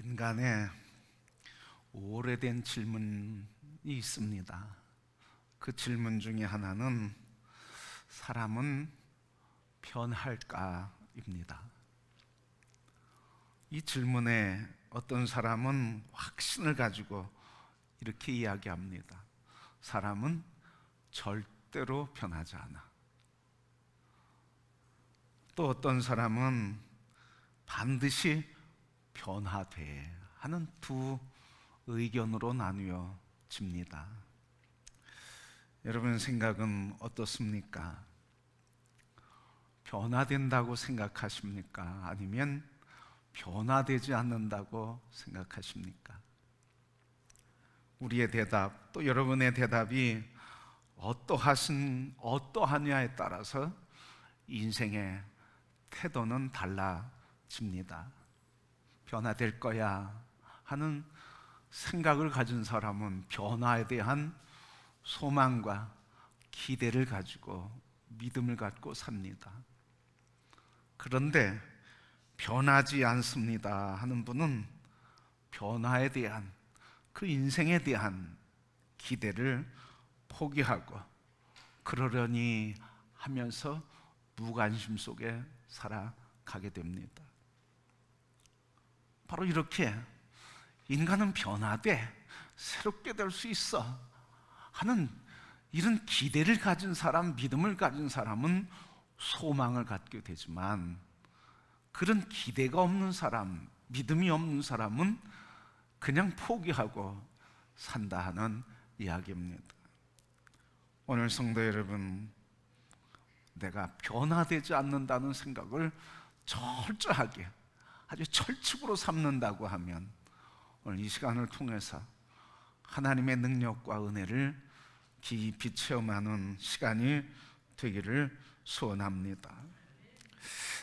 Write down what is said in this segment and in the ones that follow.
인간의 오래된 질문이 있습니다. 그 질문 중에 하나는 사람은 변할까입니다. 이 질문에 어떤 사람은 확신을 가지고 이렇게 이야기합니다. 사람은 절대로 변하지 않아. 또 어떤 사람은 반드시 변화돼 하는 두 의견으로 나뉘어집니다. 여러분 생각은 어떻습니까? 변화된다고 생각하십니까? 아니면 변화되지 않는다고 생각하십니까? 우리의 대답, 또 여러분의 대답이 어떠하신, 어떠하냐에 따라서 인생의 태도는 달라집니다. 변화될 거야 하는 생각을 가진 사람은 변화에 대한 소망과 기대를 가지고 믿음을 갖고 삽니다. 그런데 변하지 않습니다 하는 분은 변화에 대한 그 인생에 대한 기대를 포기하고 그러려니 하면서 무관심 속에 살아가게 됩니다. 바로 이렇게 인간은 변화돼 새롭게 될 수 있어 하는 이런 기대를 가진 사람, 믿음을 가진 사람은 소망을 갖게 되지만 그런 기대가 없는 사람, 믿음이 없는 사람은 그냥 포기하고 산다 하는 이야기입니다. 오늘 성도 여러분, 내가 변화되지 않는다는 생각을 철저하게 아주 철칙으로 삼는다고 하면 오늘 이 시간을 통해서 하나님의 능력과 은혜를 깊이 체험하는 시간이 되기를 소원합니다.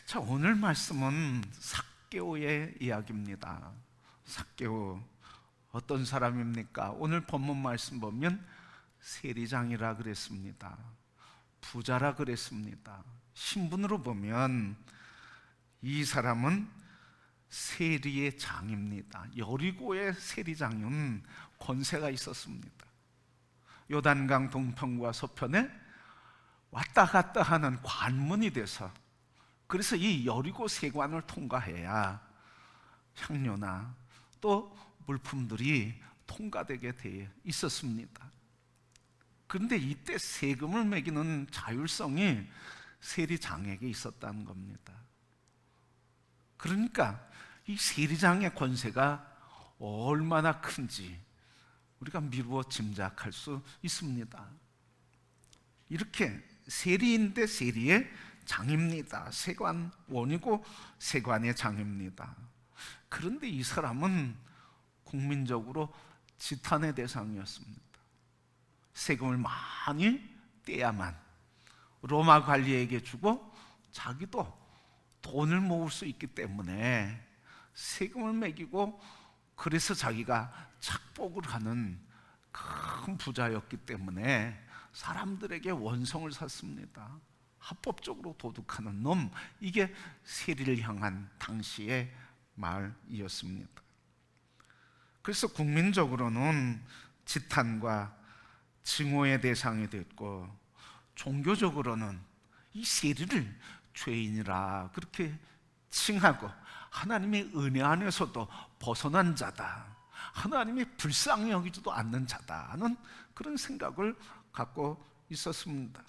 자, 오늘 말씀은 삭개오의 이야기입니다. 삭개오 어떤 사람입니까? 오늘 본문 말씀 보면 세리장이라 그랬습니다. 부자라 그랬습니다. 신분으로 보면 이 사람은 세리의 장입니다. 여리고의 세리장은 권세가 있었습니다. 요단강 동편과 서편에 왔다 갔다 하는 관문이 돼서 그래서 이 여리고 세관을 통과해야 향료나 또 물품들이 통과되게 돼 있었습니다. 그런데 이때 세금을 매기는 자율성이 세리장에게 있었다는 겁니다. 그러니까 이 세리장의 권세가 얼마나 큰지 우리가 미루어 짐작할 수 있습니다. 이렇게 세리인데 세리의 장입니다. 세관 원이고 세관의 장입니다. 그런데 이 사람은 국민적으로 지탄의 대상이었습니다. 세금을 많이 떼야만 로마 관리에게 주고 자기도 돈을 모을 수 있기 때문에 세금을 매기고 그래서 자기가 착복을 하는 큰 부자였기 때문에 사람들에게 원성을 샀습니다. 합법적으로 도둑하는 놈 이게 세리를 향한 당시의 말이었습니다. 그래서 국민적으로는 지탄과 증오의 대상이 됐고 종교적으로는 이 세리를 죄인이라 그렇게 칭하고 하나님의 은혜 안에서도 벗어난 자다. 하나님이 불쌍히 여기지도 않는 자다는 그런 생각을 갖고 있었습니다.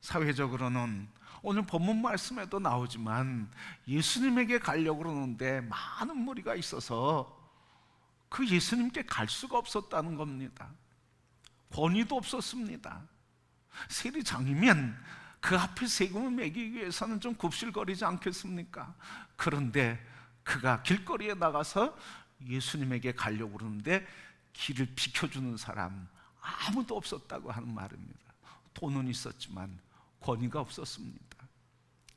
사회적으로는 오늘 본문 말씀에도 나오지만 예수님에게 가려고 그러는데 많은 무리가 있어서 그 예수님께 갈 수가 없었다는 겁니다. 권위도 없었습니다. 세리장이면 그 앞에 세금을 매기기 위해서는 좀 굽실거리지 않겠습니까? 그런데 그가 길거리에 나가서 예수님에게 가려고 그러는데 길을 비켜주는 사람 아무도 없었다고 하는 말입니다. 돈은 있었지만 권위가 없었습니다.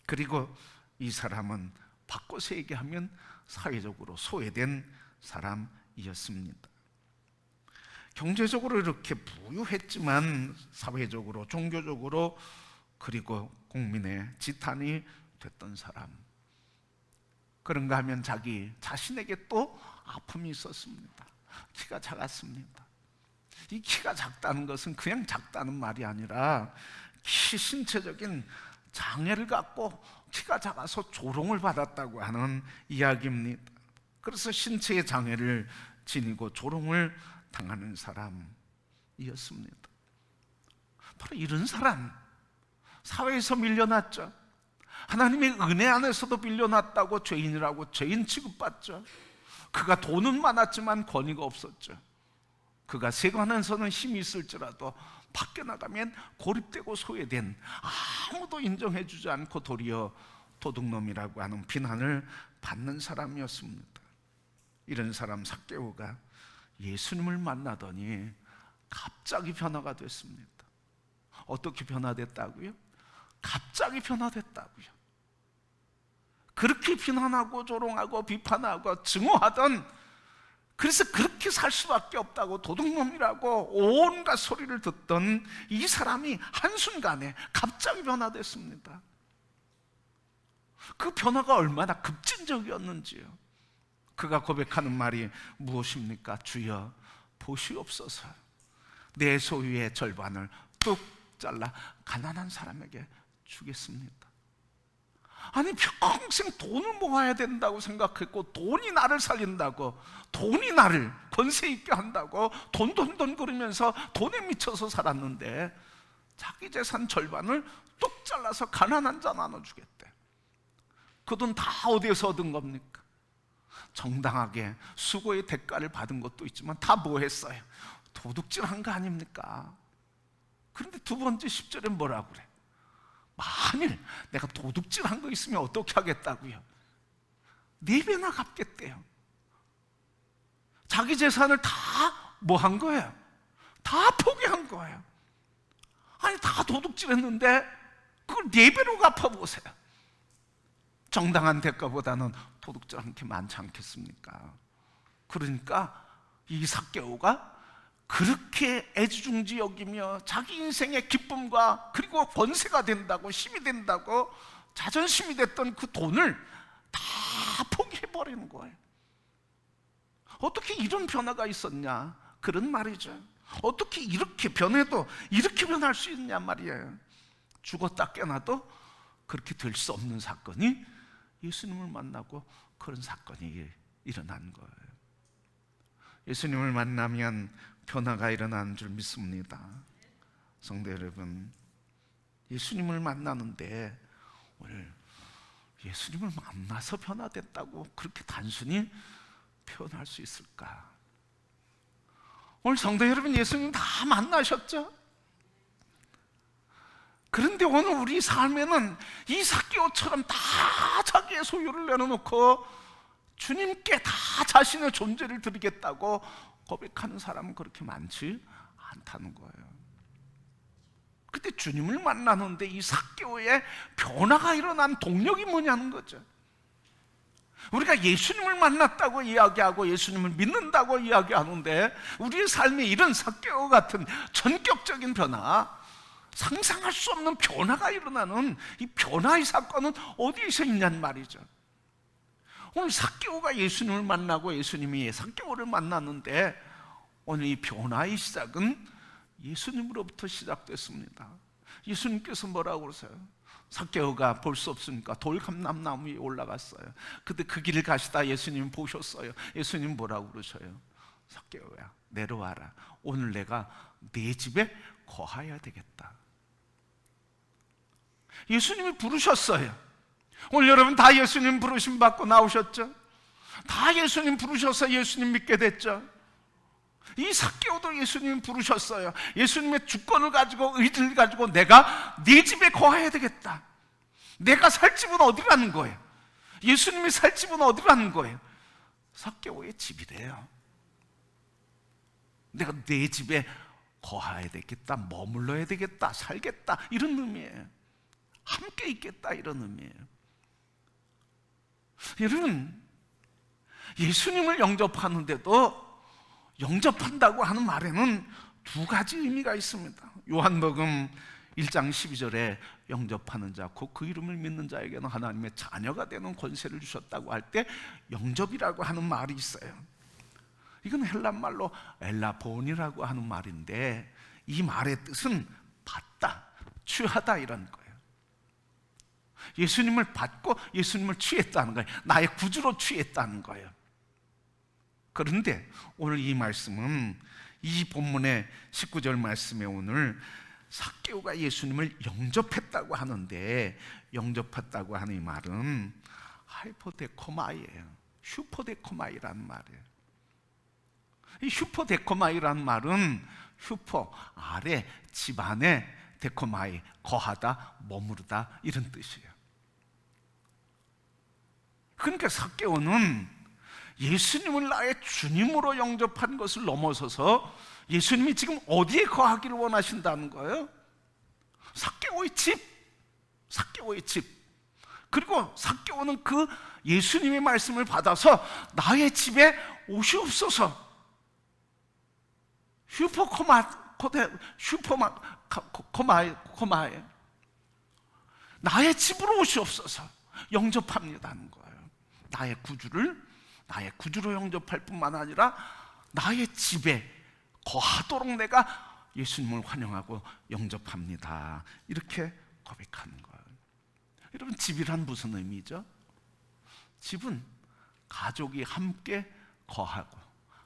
그리고 이 사람은 바꿔서 얘기하면 사회적으로 소외된 사람이었습니다. 경제적으로 이렇게 부유했지만 사회적으로 종교적으로 그리고 국민의 지탄이 됐던 사람. 그런가 하면 자기 자신에게 또 아픔이 있었습니다. 키가 작았습니다. 이 키가 작다는 것은 그냥 작다는 말이 아니라 키 신체적인 장애를 갖고 키가 작아서 조롱을 받았다고 하는 이야기입니다. 그래서 신체의 장애를 지니고 조롱을 당하는 사람이었습니다. 바로 이런 사람, 사회에서 밀려났죠. 하나님의 은혜 안에서도 밀려났다고 죄인이라고 죄인 취급받죠. 그가 돈은 많았지만 권위가 없었죠. 그가 세관에서는 힘이 있을지라도 밖에 나가면 고립되고 소외된 아무도 인정해 주지 않고 도리어 도둑놈이라고 하는 비난을 받는 사람이었습니다. 이런 사람 삭개오가 예수님을 만나더니 갑자기 변화가 됐습니다. 어떻게 변화됐다고요? 갑자기 변화됐다고요. 그렇게 비난하고 조롱하고 비판하고 증오하던 그래서 그렇게 살 수밖에 없다고 도둑놈이라고 온갖 소리를 듣던 이 사람이 한순간에 갑자기 변화됐습니다. 그 변화가 얼마나 급진적이었는지요. 그가 고백하는 말이 무엇입니까? 주여 보시옵소서. 내 소유의 절반을 뚝 잘라 가난한 사람에게 주겠습니다. 아니 평생 돈을 모아야 된다고 생각했고 돈이 나를 살린다고 돈이 나를 권세 있게 한다고 돈 돈 돈 그러면서 돈에 미쳐서 살았는데 자기 재산 절반을 뚝 잘라서 가난한 자 나눠주겠대. 그 돈 다 어디에서 얻은 겁니까? 정당하게 수고의 대가를 받은 것도 있지만 다 뭐 했어요? 도둑질 한 거 아닙니까? 그런데 두 번째 10절에 뭐라고 그래? 만일 내가 도둑질한 거 있으면 어떻게 하겠다고요? 네 배나 갚겠대요. 자기 재산을 다 뭐 한 거예요? 다 포기한 거예요. 아니 다 도둑질했는데 그걸 네 배로 갚아보세요. 정당한 대가보다는 도둑질한 게 많지 않겠습니까? 그러니까 이 삭개오가 그렇게 애지중지 여기며 자기 인생의 기쁨과 그리고 권세가 된다고 힘이 된다고 자존심이 됐던 그 돈을 다 포기해버리는 거예요. 어떻게 이런 변화가 있었냐? 그런 말이죠. 어떻게 이렇게 변해도 이렇게 변할 수 있냐 말이에요. 죽었다 깨나도 그렇게 될 수 없는 사건이 예수님을 만나고 그런 사건이 일어난 거예요. 예수님을 만나면 변화가 일어나는 줄 믿습니다. 성도 여러분, 예수님을 만나는데 오늘 예수님을 만나서 변화됐다고 그렇게 단순히 표현할 수 있을까? 오늘 성도 여러분 예수님 다 만나셨죠? 그런데 오늘 우리 삶에는 이 사기오처럼 다 자기의 소유를 내려놓고 주님께 다 자신의 존재를 드리겠다고 고백하는 사람은 그렇게 많지 않다는 거예요. 그때 주님을 만나는데 이 사개오의 변화가 일어난 동력이 뭐냐는 거죠. 우리가 예수님을 만났다고 이야기하고 예수님을 믿는다고 이야기하는데 우리의 삶에 이런 사개오 같은 전격적인 변화, 상상할 수 없는 변화가 일어나는 이 변화의 사건은 어디에서 있냔 말이죠. 오늘 사개오가 예수님을 만나고 예수님이 사개오를 만났는데 오늘 이 변화의 시작은 예수님으로부터 시작됐습니다. 예수님께서 뭐라고 그러세요? 사개오가 볼 수 없으니까 돌감남나무 위에 올라갔어요. 근데 그 길을 가시다 예수님 보셨어요. 예수님 뭐라고 그러셔요? 사개오야 내려와라. 오늘 내가 네 집에 거하여야 되겠다. 예수님이 부르셨어요. 오늘 여러분 다 예수님 부르심 받고 나오셨죠? 다 예수님 부르셔서 예수님 믿게 됐죠? 이 사개오도 예수님 부르셨어요. 예수님의 주권을 가지고 의지를 가지고 내가 네 집에 거해야 되겠다. 내가 살 집은 어디 가는 거예요? 예수님이 살 집은 어디 가는 거예요? 사개오의 집이래요. 내가 내 집에 거해야 되겠다, 머물러야 되겠다, 살겠다 이런 의미예요. 함께 있겠다 이런 의미예요. 여러분 예수님을 영접하는데도 영접한다고 하는 말에는 두 가지 의미가 있습니다. 요한복음 1장 12절에 영접하는 자, 곧 그 이름을 믿는 자에게는 하나님의 자녀가 되는 권세를 주셨다고 할 때 영접이라고 하는 말이 있어요. 이건 헬란 말로 엘라본이라고 하는 말인데 이 말의 뜻은 받다, 취하다 이런 거예요. 예수님을 받고 예수님을 취했다는 거예요. 나의 구주로 취했다는 거예요. 그런데 오늘 이 말씀은 이 본문의 19절 말씀에 오늘 삭개오가 예수님을 영접했다고 하는데 영접했다고 하는 이 말은 하이포데코마이예요. 슈퍼데코마이라는 말이에요. 이 슈퍼데코마이라는 말은 슈퍼 아래 집안에 데코마이 거하다 머무르다 이런 뜻이에요. 그러니까 삭개오는 예수님을 나의 주님으로 영접한 것을 넘어서서 예수님이 지금 어디에 거하기를 원하신다는 거예요? 삭개오의 집, 삭개오의 집. 그리고 삭개오는 그 예수님의 말씀을 받아서 나의 집에 오시옵소서. 슈퍼코마 코데 슈퍼마 코마에 코마에 나의 집으로 오시옵소서. 영접합니다는 거예요. 나의 구주를 나의 구주로 영접할 뿐만 아니라 나의 집에 거하도록 내가 예수님을 환영하고 영접합니다. 이렇게 고백하는 거예요. 여러분 집이란 무슨 의미죠? 집은 가족이 함께 거하고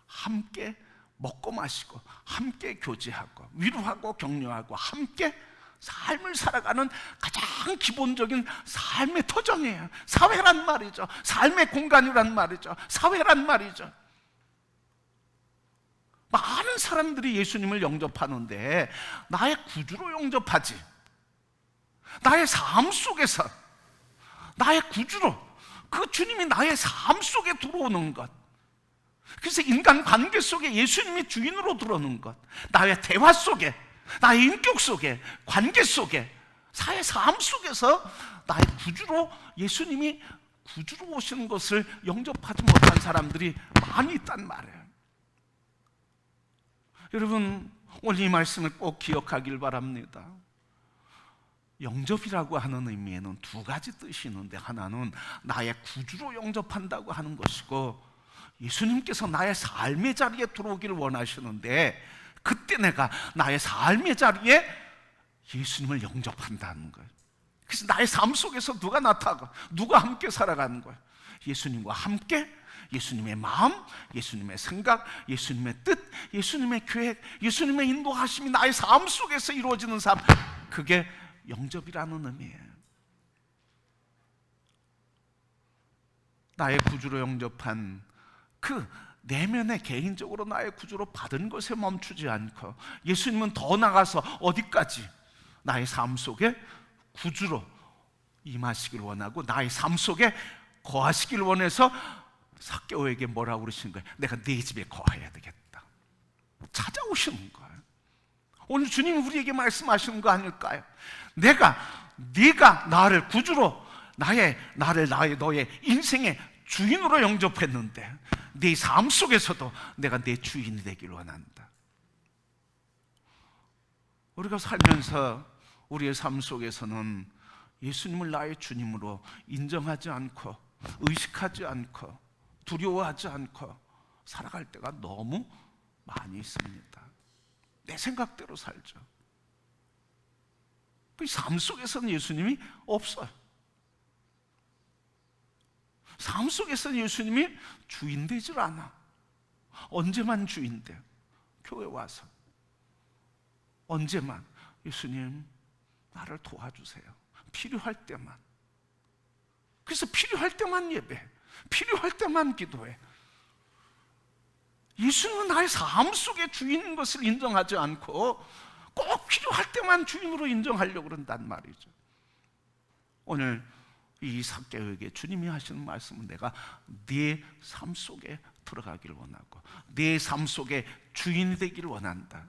함께 먹고 마시고 함께 교제하고 위로하고 격려하고 함께 삶을 살아가는 가장 기본적인 삶의 터전이에요. 사회란 말이죠. 삶의 공간이란 말이죠. 사회란 말이죠. 많은 사람들이 예수님을 영접하는데 나의 구주로 영접하지. 나의 삶 속에서 나의 구주로 그 주님이 나의 삶 속에 들어오는 것. 그래서 인간 관계 속에 예수님이 주인으로 들어오는 것. 나의 대화 속에 나의 인격 속에 관계 속에 사회 삶 속에서 나의 구주로 예수님이 구주로 오시는 것을 영접하지 못한 사람들이 많이 있단 말이에요. 여러분 오늘 이 말씀을 꼭 기억하길 바랍니다. 영접이라고 하는 의미에는 두 가지 뜻이 있는데 하나는 나의 구주로 영접한다고 하는 것이고 예수님께서 나의 삶의 자리에 들어오기를 원하시는데 그때 내가 나의 삶의 자리에 예수님을 영접한다는 거예요. 그래서 나의 삶 속에서 누가 나타나고 누가 함께 살아가는 거예요. 예수님과 함께 예수님의 마음, 예수님의 생각, 예수님의 뜻, 예수님의 계획, 예수님의 인도하심이 나의 삶 속에서 이루어지는 삶. 그게 영접이라는 의미예요. 나의 구주로 영접한 그 내면에 개인적으로 나의 구주로 받은 것에 멈추지 않고 예수님은 더 나가서 어디까지 나의 삶 속에 구주로 임하시길 원하고 나의 삶 속에 거하시길 원해서 사개오에게 뭐라고 그러시는 거예요? 내가 네 집에 거해야 되겠다. 찾아오시는 거예요. 오늘 주님이 우리에게 말씀하시는 거 아닐까요? 내가 네가 나를 구주로 나의 나를 나의 너의 인생의 주인으로 영접했는데 네삶 속에서도 내가 내 주인이 되길 원한다. 우리가 살면서 우리의 삶 속에서는 예수님을 나의 주님으로 인정하지 않고 의식하지 않고 두려워하지 않고 살아갈 때가 너무 많이 있습니다. 내 생각대로 살죠. 그 삶 속에서는 예수님이 없어요. 삶 속에서는 예수님이 주인 되질 않아. 언제만 주인 돼. 교회 와서. 언제만 예수님 나를 도와주세요. 필요할 때만. 그래서 필요할 때만 예배. 필요할 때만 기도해. 예수님은 나의 삶 속에 주인인 것을 인정하지 않고 꼭 필요할 때만 주인으로 인정하려고 그런단 말이죠. 오늘 이 사개에게 주님이 하시는 말씀은 내가 네 삶 속에 들어가기를 원하고 네 삶 속에 주인이 되기를 원한다.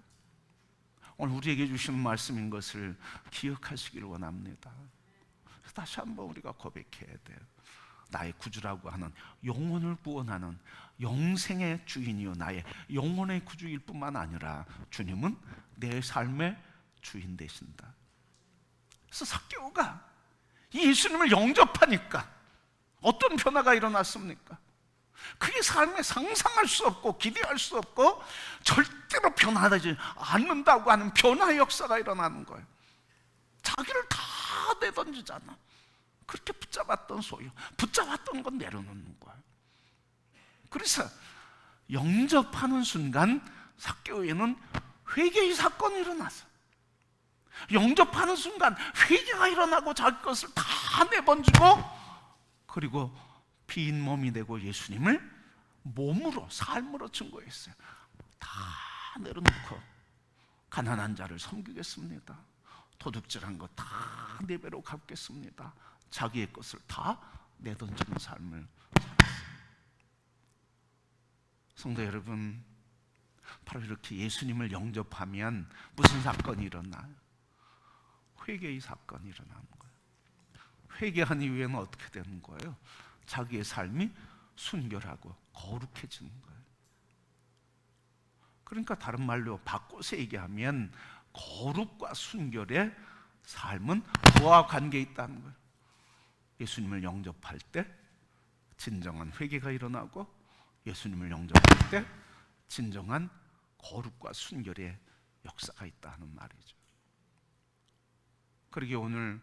오늘 우리에게 주시는 말씀인 것을 기억하시기를 원합니다. 다시 한번 우리가 고백해야 돼요. 나의 구주라고 하는 영혼을 구원하는 영생의 주인이요 나의 영혼의 구주일 뿐만 아니라 주님은 내 삶의 주인 되신다. 그래서 사개오가 예수님을 영접하니까 어떤 변화가 일어났습니까? 그게 삶에 상상할 수 없고 기대할 수 없고 절대로 변하지 않는다고 하는 변화의 역사가 일어나는 거예요. 자기를 다 내던지잖아. 그렇게 붙잡았던 소유, 붙잡았던 건 내려놓는 거예요. 그래서 영접하는 순간 사개오에는 회개의 사건이 일어났어. 영접하는 순간 회개가 일어나고 자기 것을 다 내번지고 그리고 빈 몸이 되고 예수님을 몸으로 삶으로 증거했어요. 다 내려놓고 가난한 자를 섬기겠습니다. 도둑질한 거 다 내 배로 갚겠습니다. 자기의 것을 다 내던지는 삶을. 성도 여러분, 바로 이렇게 예수님을 영접하면 무슨 사건이 일어나요? 회개의 사건이 일어나는 거예요. 회개한 이후에는 어떻게 되는 거예요? 자기의 삶이 순결하고 거룩해지는 거예요. 그러니까 다른 말로 바꿔서 얘기하면 거룩과 순결의 삶은 그와 관계 있다는 거예요. 예수님을 영접할 때 진정한 회개가 일어나고 예수님을 영접할 때 진정한 거룩과 순결의 역사가 있다는 말이죠. 그러게 오늘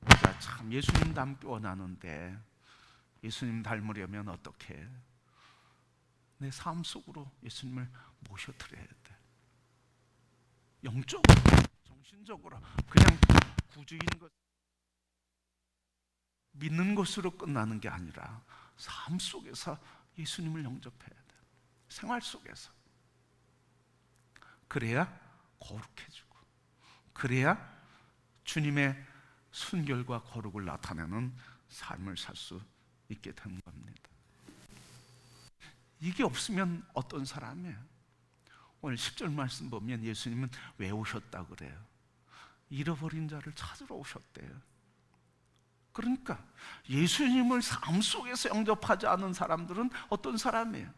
우리가 참 예수님 닮기 원하는데 예수님 닮으려면 어떻게 내 삶 속으로 예수님을 모셔드려야 돼. 영적으로, 정신적으로 그냥 구주인 것 믿는 것으로 끝나는 게 아니라 삶 속에서 예수님을 영접해야 돼. 생활 속에서. 그래야 거룩해지고 그래야 주님의 순결과 거룩을 나타내는 삶을 살 수 있게 되는 겁니다. 이게 없으면 어떤 사람이에요? 오늘 10절 말씀 보면 예수님은 왜 오셨다 그래요? 잃어버린 자를 찾으러 오셨대요. 그러니까 예수님을 삶 속에서 영접하지 않은 사람들은 어떤 사람이에요?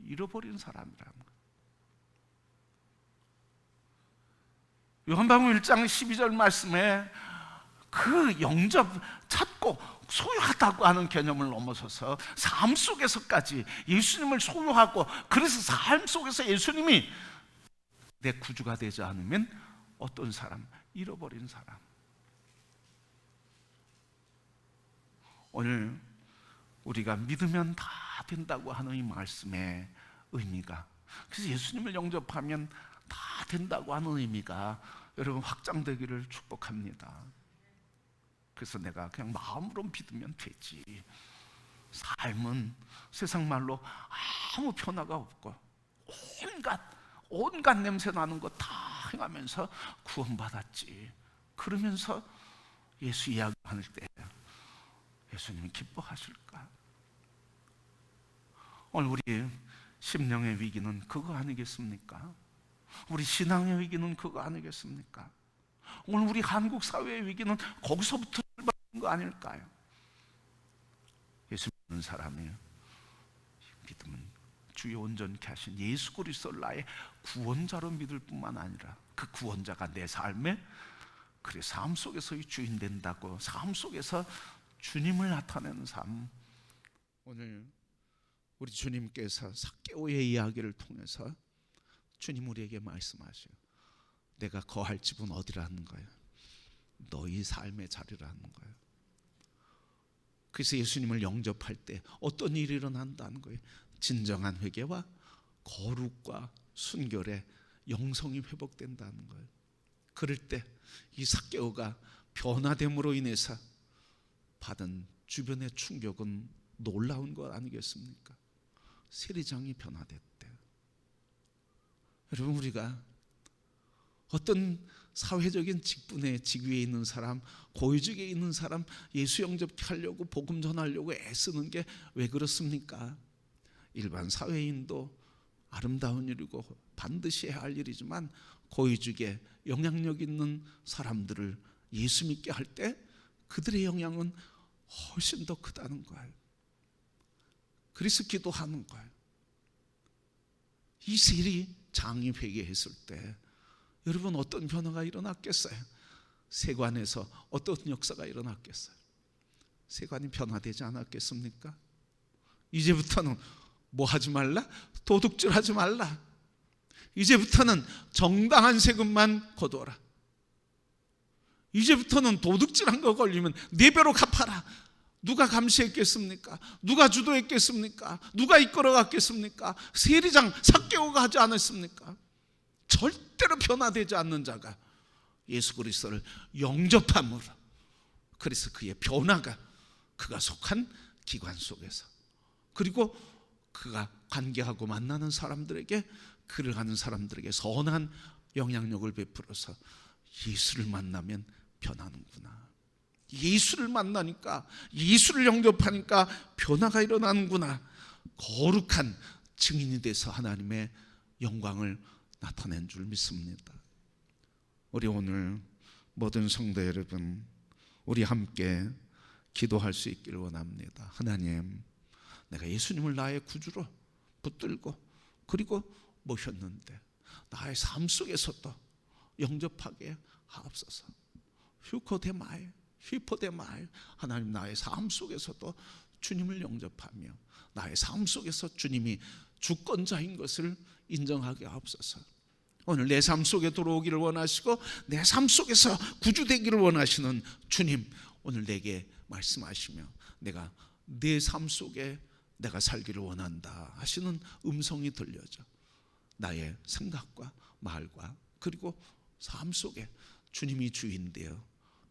잃어버린 사람이라는 거예요. 요한복음 1장 12절 말씀에 그 영접 찾고 소유하다고 하는 개념을 넘어서서 삶 속에서까지 예수님을 소유하고 그래서 삶 속에서 예수님이 내 구주가 되지 않으면 어떤 사람? 잃어버린 사람. 오늘 우리가 믿으면 다 된다고 하는 이 말씀의 의미가 그래서 예수님을 영접하면 다 된다고 하는 의미가 여러분 확장되기를 축복합니다. 그래서 내가 그냥 마음으로 믿으면 되지. 삶은 세상 말로 아무 변화가 없고 온갖 온갖 냄새 나는 거 다 행하면서 구원받았지. 그러면서 예수 이야기할 때 예수님이 기뻐하실까? 오늘 우리 심령의 위기는 그거 아니겠습니까? 우리 신앙의 위기는 그거 아니겠습니까? 오늘 우리 한국 사회의 위기는 거기서부터 출발한 거 아닐까요? 예수 믿는 사람이 믿으면 주의 온전케 하신 예수 그리스도를 나의 구원자로 믿을 뿐만 아니라 그 구원자가 내 삶에 그래 삶 속에서의 주인 된다고 삶 속에서 주님을 나타내는 삶 오늘 우리 주님께서 사개오의 이야기를 통해서 주님 우리에게 말씀하셔요. 내가 거할 집은 어디라는 거예요? 너희 삶의 자리라는 거예요. 그래서 예수님을 영접할 때 어떤 일이 일어난다는 거예요? 진정한 회개와 거룩과 순결의 영성이 회복된다는 거예요. 그럴 때 이 사개오가 변화됨으로 인해서 받은 주변의 충격은 놀라운 것 아니겠습니까? 세리장이 변화됐대. 여러분 우리가 어떤 사회적인 직분에 직위에 있는 사람, 고위직에 있는 사람 예수 영접하려고 복음 전하려고 애쓰는 게 왜 그렇습니까? 일반 사회인도 아름다운 일이고 반드시 해야 할 일이지만 고위직에 영향력 있는 사람들을 예수 믿게 할 때 그들의 영향은 훨씬 더 크다는 거예요. 그래서 기도하는 거예요. 이 세리 장이 회개했을 때 여러분 어떤 변화가 일어났겠어요? 세관에서 어떤 역사가 일어났겠어요? 세관이 변화되지 않았겠습니까? 이제부터는 뭐 하지 말라? 도둑질 하지 말라. 이제부터는 정당한 세금만 거두어라. 이제부터는 도둑질한 거 걸리면 네 배로 갚아라. 누가 감시했겠습니까? 누가 주도했겠습니까? 누가 이끌어갔겠습니까? 세리장 삭개오가 하지 않았습니까? 절대로 변화되지 않는 자가 예수 그리스도를 영접함으로 그래서 그의 변화가 그가 속한 기관 속에서 그리고 그가 관계하고 만나는 사람들에게 그를 하는 사람들에게 선한 영향력을 베풀어서 예수를 만나면 변하는구나. 예수를 만나니까 예수를 영접하니까 변화가 일어나는구나. 거룩한 증인이 돼서 하나님의 영광을 나타낸 줄 믿습니다. 우리 오늘 모든 성도 여러분, 우리 함께 기도할 수 있기를 원합니다. 하나님, 내가 예수님을 나의 구주로 붙들고 그리고 모셨는데 나의 삶 속에서도 영접하게 하옵소서. 휴코데마이, 휘포데마이 하나님 나의 삶 속에서도 주님을 영접하며 나의 삶 속에서 주님이 주권자인 것을 인정하게 하옵소서. 오늘 내 삶 속에 들어오기를 원하시고 내 삶 속에서 구주되기를 원하시는 주님 오늘 내게 말씀하시며 내가 내 삶 속에 내가 살기를 원한다 하시는 음성이 들려져 나의 생각과 말과 그리고 삶 속에 주님이 주인 되어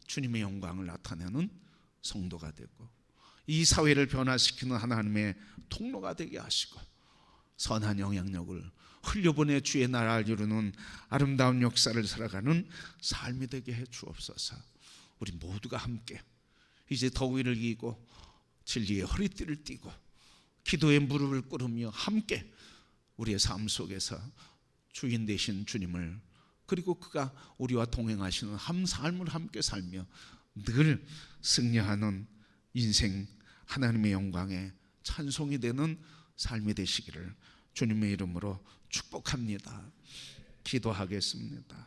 주님의 영광을 나타내는 성도가 되고 이 사회를 변화시키는 하나님의 통로가 되게 하시고 선한 영향력을 흘려보내 주의 나라를 이루는 아름다운 역사를 살아가는 삶이 되게 해 주옵소서. 우리 모두가 함께 이제 더위를 이기고 진리의 허리띠를 띠고 기도의 무릎을 꿇으며 함께 우리의 삶 속에서 주인 되신 주님을 그리고 그가 우리와 동행하시는 한 삶을 함께 살며 늘 승리하는 인생 하나님의 영광에 찬송이 되는 삶이 되시기를 주님의 이름으로 축복합니다. 기도하겠습니다.